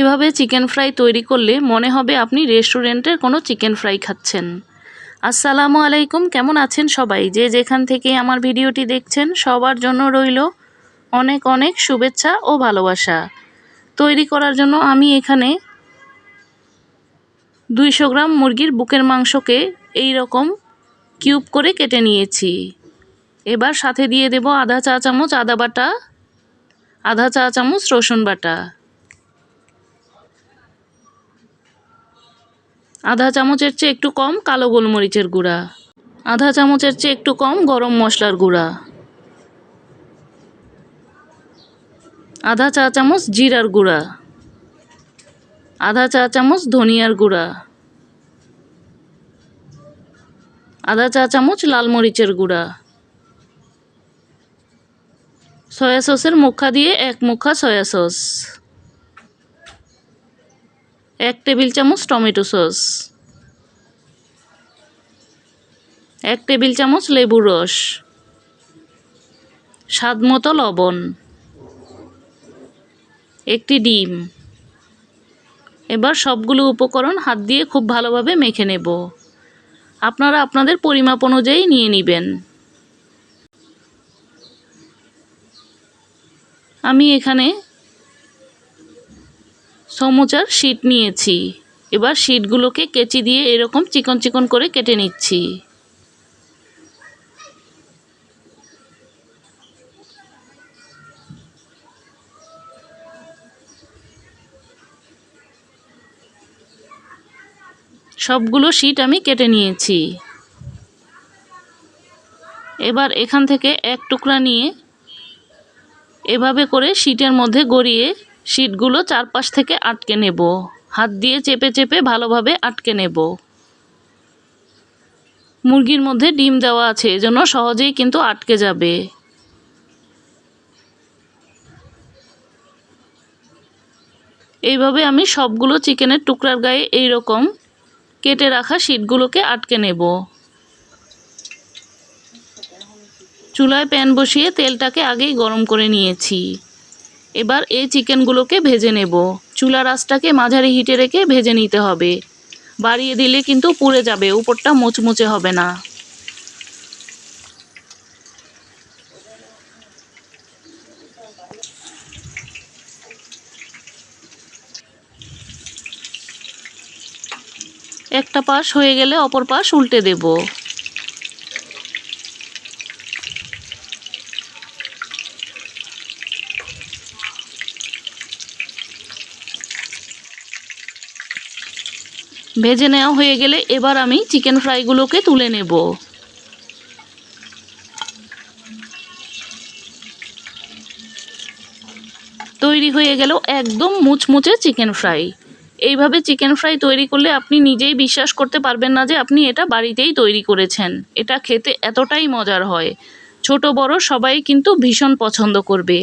এভাবে chicken fry তৈরি করলে মনে হবে আপনি রেস্টুরেন্টের কোনো চিকেন ফ্রাই খাচ্ছেন। আসসালামু আলাইকুম, কেমন আছেন সবাই? যে যেখান থেকে আমার ভিডিওটি দেখছেন, সবার জন্য রইল অনেক অনেক শুভেচ্ছা ও ভালোবাসা। তৈরি করার জন্য আমি এখানে দুইশো গ্রাম মুরগির বুকের মাংসকে এই রকম কিউব করে কেটে নিয়েছি। এবার সাথে দিয়ে দেব আধা চা চামচ আদা বাটা, আধা চা চামচ রসুন বাটা। আধা চামচের চেয়ে একটু কম কালো গোলমরিচের গুঁড়া। আধা চামচের চেয়ে একটু কম গরম মশলার গুঁড়া। আধা চা চামচ জিরার গুঁড়া। আধা চা চামচ ধনিয়ার গুঁড়া। আধা চা চামচ লাল মরিচের গুঁড়া। সয়া সসের মুখা দিয়ে এক মুখা সয়া সস। এক টেবিল চামচ টমেটো সস। এক টেবিল চামচ লেবুর রস। স্বাদ মতো লবণ। একটি ডিম। এবার সবগুলো উপকরণ হাত দিয়ে খুব ভালোভাবে মেখে নেব। আপনারা আপনাদের পরিমাপ অনুযায়ী নিয়ে নেবেন। আমি এখানে সমুচার শিট নিয়েছি। এবার শিটগুলোকে কেচি দিয়ে এরকম চিকন চিকন করে কেটে নিচ্ছি। সবগুলো শিট আমি কেটে নিয়েছি। এবার এখান থেকে এক টুকরা নিয়ে এভাবে করে শিটের মধ্যে গড়িয়ে শিটগুলো চারপাশ থেকে আটকে নেব। হাত দিয়ে চেপে চেপে ভালোভাবে আটকে নেব। মুরগির মধ্যে ডিম দেওয়া আছে, এজন্য সহজেই কিন্তু আটকে যাবে। এইভাবে আমি সবগুলো চিকেনের টুকরার গায়ে এই রকম কেটে রাখা শিটগুলোকে আটকে নেব। চুলায় প্যান বসিয়ে তেলটাকে আগেই গরম করে নিয়েছি। এবার এই চিকেনগুলোকে ভেজে নেব। চুলা আঁচটাকে মাঝারি হিটে রেখে ভেজে নিতে হবে। বাড়িয়ে দিলে কিন্তু পুড়ে যাবে, উপরটা মুচমুচে হবে না। একটা পাশ হয়ে গেলে অপর পাশ উল্টে দেব। ভেজে নেওয়া হয়ে গেলে এবার আমি চিকেন ফ্রাইগুলোকে তুলে নেব। তৈরি হয়ে গেল একদম মুচমুচে চিকেন ফ্রাই। এইভাবে চিকেন ফ্রাই তৈরি করলে আপনি নিজেই বিশ্বাস করতে পারবেন না যে আপনি এটা বাড়িতেই তৈরি করেছেন। এটা খেতে এতটাই মজার হয়। ছোট বড় সবাই কিন্তু ভীষণ পছন্দ করবে।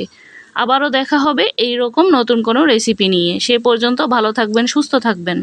আবারও দেখা হবে এই রকম নতুন কোনো রেসিপি নিয়ে। সে পর্যন্ত ভালো থাকবেন, সুস্থ থাকবেন।